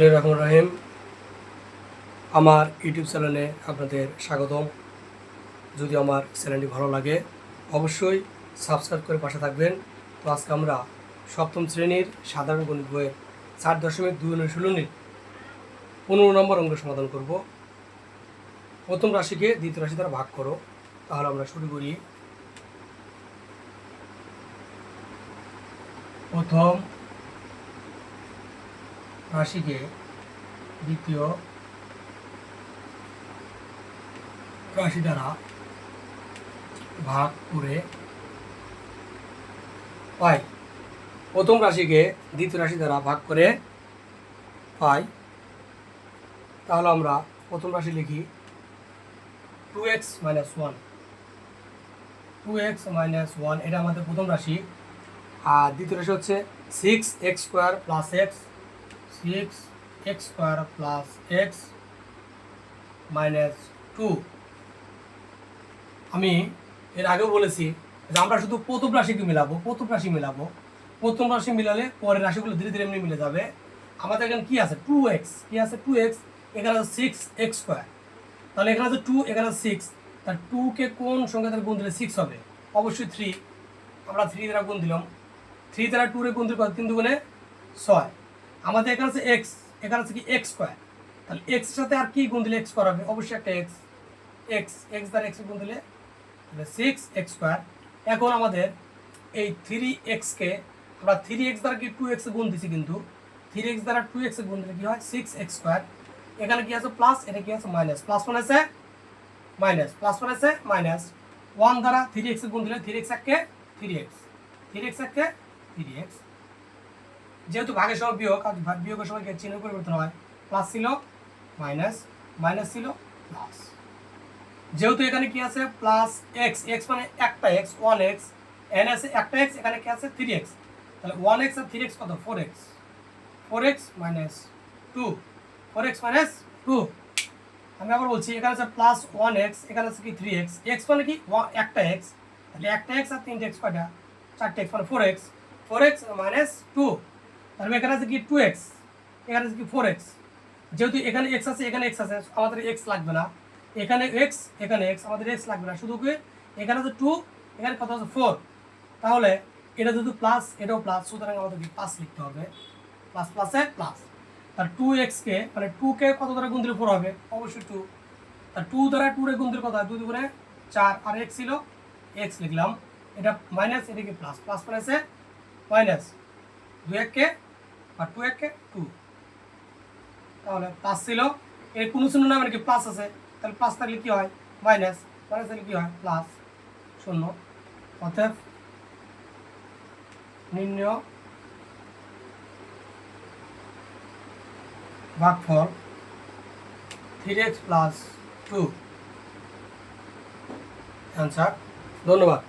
বিসমুল্লাহ রহমান রহিম আমার ইউটিউব চ্যানেলে আপনাদের স্বাগতম। যদি আমার চ্যানেলটি ভালো লাগে, অবশ্যই সাবস্ক্রাইব করে পাশে থাকবেন। তো আজকে আমরা সপ্তম শ্রেণির সাধারণ গণিত বইয়ের চার দশমিক দুই অনুশীলনীর পনেরো নম্বর অঙ্ক সমাধান করব। প্রথম রাশিকে দ্বিতীয় রাশি দ্বারা ভাগ করো। তাহলে আমরা শুরু করি। প্রথম রাশিকে দ্বিতীয় রাশি দ্বারা ভাগ করে পাই প্রথম রাশিকে দ্বিতীয় রাশি দ্বারা ভাগ করে পাই তাহলে আমরা প্রথম রাশি লিখি two x minus one two x minus one এটা আমাদের প্রথম রাশি। আর দ্বিতীয় রাশি হচ্ছে six x square plus x six x square plus x minus two আমি এর আগেও বলেছি যে আমরা শুধু প্রথম রাশিকে মিলাবো? প্রথম রাশি মিলাবো। প্রথম রাশি মিলালে পরের রাশিগুলো ধীরে ধীরে এমনি মিলে যাবে। আমাদের এখানে কি আছে? টু এক্স কি আছে? টু এক্স এখানে আছে সিক্স এক্স স্কোয়ার তাহলে এখানে আছে টু এখানে আছে সিক্স তার টুকে কোন সংখ্যা দ্বারা গুণ দিলে সিক্স হবে? অবশ্যই থ্রি আমরা থ্রি দ্বারা গুণ দিলাম। থ্রি দ্বারা টু রে গুণ দিলে তিন দুগুণে ছয়। আমাদের এখানে আছে এক্স এখানে আছে কি এক্স স্কোয়ার তাহলে এক্স সাথে আর কি গুণ দিলে এক্স স্কোয়ার হবে? অবশ্যই একটা এক্স এক্স এক্স দ্বারা এক্স গুণ দিলে সিক্স এক্স স্কোয়ার এখন আমাদের এই থ্রি এক্সকে আমরা থ্রি এক্স দ্বারা কি টু এক্স গুণ দিছি কিন্তু? থ্রি এক্স দ্বারা টু এক্স গুণ দিলে কি হয়? সিক্স এক্স স্কোয়ার এখানে কি আছে? প্লাস এটা কি আছে? মাইনাস প্লাস ওয়ান আছে মাইনাস প্লাস ওয়ান আছে মাইনাস ওয়ান দ্বারা থ্রি এক্স গুণ দিলে থ্রি এক্স এককে থ্রি এক্স থ্রি এক্স এককে থ্রি এক্স যেহেতু ভাগের সময় বিয়োগ, আর ভাগ বিয়োগের সময় চিহ্ন পরিবর্তন হয়। প্লাস ছিল, মাইনাস মাইনাস ছিল, প্লাস। যেহেতু এখানে কি আছে? প্লাস এক্স এক্স মানে একটা এক্স ওয়ান এক্স এন আছে একটা এক্স এখানে কি আছে? থ্রি এক্স তাহলে ওয়ান এক্স আর থ্রি এক্স কত? Four x four x minus two four x minus two আমি আবার বলছি, এখানে আছে প্লাস ওয়ান এক্স এখানে আছে কি? থ্রি এক্স এক্স মানে কি? একটা এক্স তাহলে একটা এক্স আর তিনটে এক্স কয়টা? চারটে এক্স মানে four x four x minus two তাহলে এখানে আছে কি টু এক্স এখানে আছে কি ফোর এক্স যেহেতু এখানে এক্স আছে, এখানে এক্স আছে, আমাদের এক্স লাগবে না। এখানে এক্স এখানে এক্স আমাদের এক্স লাগবে না। শুধু কি? এখানে আছে টু এখানে কত আছে? ফোর তাহলে এটা যেহেতু প্লাস এটাও প্লাস সুতরাং আমাদের কি প্লাস লিখতে হবে। প্লাস প্লাসে প্লাস তার টু এক্সকে মানে টুকে কত দ্বারা গুণ ফোর হবে? অবশ্যই টু তার টু দ্বারা টু রে দিলে কত হয়? দুই দুগুণে চার। আর এক্স ছিল? এক্স লিখলাম। এটা মাইনাস এটাকে প্লাস প্লাস মাইনাসে মাইনাস দুই এককে আর টু এককে টু তাহলে প্লাস ছিল, এর কোনো শূন্য না মানে কি প্লাস আছে। তাহলে প্লাস থাকলে কি হয়? মাইনাস মাইনাস থাকলে কি হয়? প্লাস শূন্য। অতএব নির্ণয় ভাগফল three x plus two answer ধন্যবাদ।